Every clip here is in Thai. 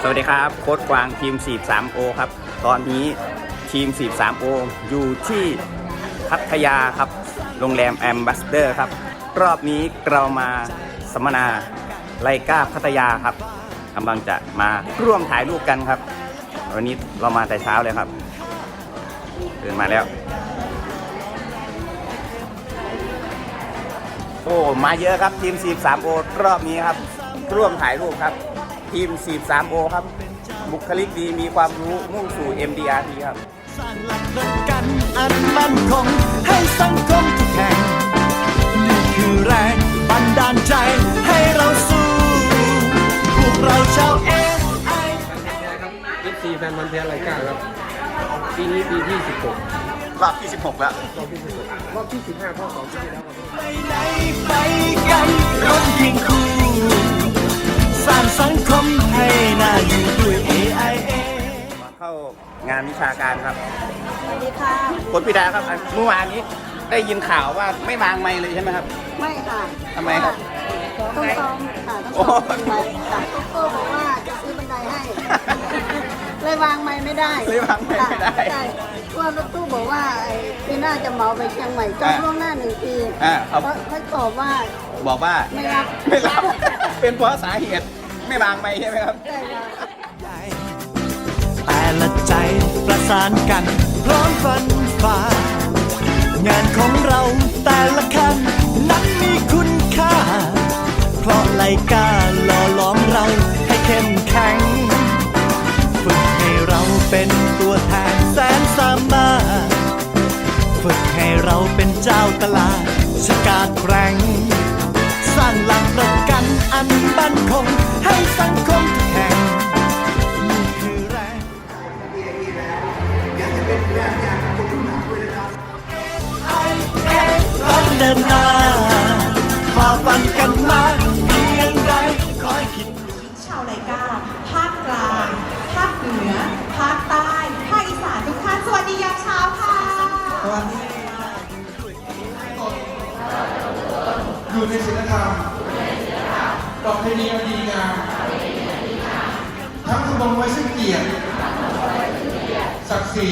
สวัสดีครับโค้ดกวางทีม 43O ครับ ตอนนี้ทีม 43O อยู่ที่พัทยาครับ โรงแรมแอมบัสเดอร์ครับ รอบนี้เรามาสัมมนาไลกาพัทยาครับกำลังจะมาร่วมถ่ายรูปกันครับ วันนี้เรามาแต่เช้าเลยครับตื่นมาแล้ว โอ้ มาเยอะครับทีม 43O รอบนี้ครับ ร่วมถ่ายรูปครับ ทีม 43O ครับ บุคลิกดีมีความรู้มุ่งสู่ MDRT ครับ สร้างหลักประกันอันมั่นคงให้สังคมทุกแห่งนี่คือแรงบันดาลใจให้เราสู้พวกเราชาวเอไอครับ FC แฟนมันธุ์แท้ไรก้าครับ ปีนี้ปีที่ 16รอบที่ 16 แล้ว รอบที่16รอบที่ 15ข้อ2ปีที่แล้วครับไปไหนไปกันรถยิงคู่างานวิชาการครับ สวัสดีค่ะ คุณพิดาครับอันเมื่อวานนี้ได้ยินข่าวว่าไม่วางไมค์เลยใช่ไหมครับ ไม่ค่ะทำไมครับต้องซ้อมค่ะ ต้องซ้อมบันไดค่ะโกโก้บอกว่าจะซื้อบันไดให้ เลยวางไม้ไม่ได้เลยวางไมค์ไม่ได้ค่ะใช่ว่ารถตู้บอกว่าไอ้ปีหน้าจะเหมาไปเชียงใหม่จองล่วงหน้าหนึ่งปีอ่าเขาเขาเขาตอบว่าบอกว่าไม่รับ ไม่รับ เป็นเพราะสาเหตุไม่วางไมค์ใช่ไหมครับ ใช่ค่ะแต่ ละใจประสานกัน พร้อมฟันฝ่างานของเราแต่ละคันนั้นมีคุณค่า เพราะไลกาหล่อหล้อมเราให้เข้มแข็ง ฝึกให้เราเป็นตัวแทนแสนสามารถ ฝึกให้เราเป็นเจ้าตลาดชะกาดแกร่ง เดินหน้าฝ่าฟันกันมาเพียงใดคอยคิดชาวไลกาภาคกลางภาคเหนือภาคใต้ภาคอีสานทุกท่านสวัสดียามเช้าค่ะอยู่ในศีลธรรมประเพณีอันดีงามทั้งทำรงไว้ซึ่งเกียรติศักดิ์ศรี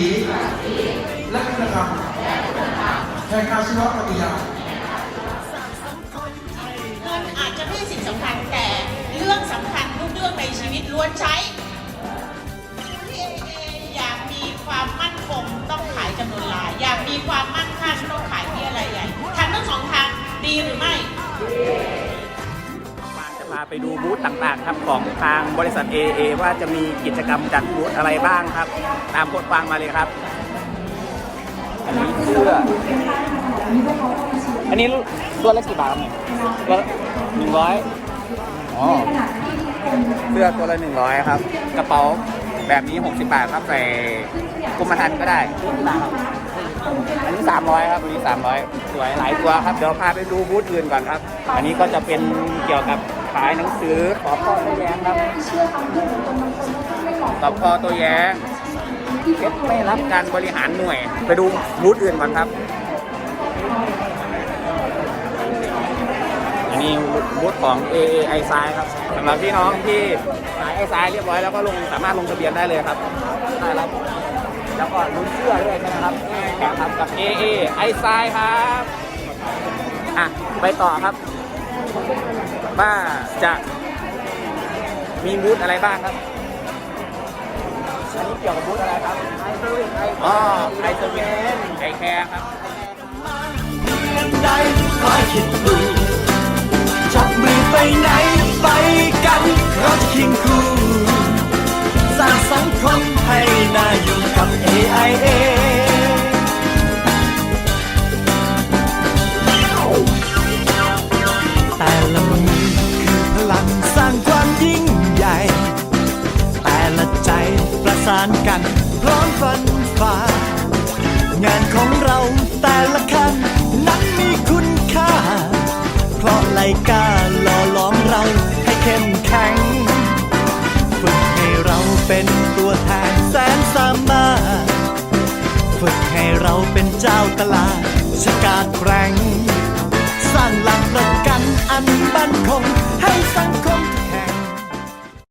และคุณธรรม ห่งอาชีวปฏิญาณเงินอาจจะไม่ใช่สิ่งสำคัญแต่เรื่องสำคัญทุกเรื่องในชีวิตล้วนใช้ที่เอเออยากมีความมั่นคงต้องขายจำนวนหลาย อยากมีความมั่นคงต้องขายที่อะไรใหญ่ทำทั้งสองทางดีหรือไม่วางจะพาไปดูบูธต่างๆครับของทางบริษัท AA ว่าจะมีกิจกรรมจัดบูธอะไรบ้างครับ ตามโค้ดฟางมาเลยครับอันนี้ เสื้อ อันนี้ตัวละกี่บาทครับเนี่ยตัวละหนึ่งร้อยอ๋อเสื้อตัวละหนึ่งร้อยครับ กระเป๋าแบบนี้60บาทครับใส่กรมธรรม์ก็ได้ อันนี้300ครับอันนี้300สวยหลายตัวครับ เดี๋ยวพาไปดูบูธอื่นก่อนครับ อันนี้ก็จะเป็นเกี่ยวกับขายหนังสือขอพ่อตัวแย้งครับขอพ่อตัวแย้ง ไม่รับการบริหารหน่วย ไปดูบูธอื่นก่อนครับ อันนี้บูธของ AA i s i ครับสำหรับพี่น้องที่ขาย i s i เรียบร้อยแล้วก็ลงสามารถลงทะเบียนได้เลยครับได้ครับแล้วก็ลุ้นเสื้อด้วยใช่ไหมครับแข่งครับกับ AA i s i ครับอะไปต่อครับว่าจะมีบูธอะไรบ้างครับ อันนี้เกี่ยวกับบูธอะไรครับไอเซอร์วิสอ๋อไอเซอร์วิสไอแคร์ครับ เพียงใดคอยคิดดู สานกัน พร้อมฟันฝ่างานของเราแต่ละคันนั้นมีคุณค่า เพราะไลกาหล่อหล้อมเราให้เข้มแข็ง ฝึกให้เราเป็นตัวแทนแสนสามารถฝึกให้เราเป็นเจ้าตลาดชกาดแกร่ง สร้างหลักประกันอันบันคงให้สังคม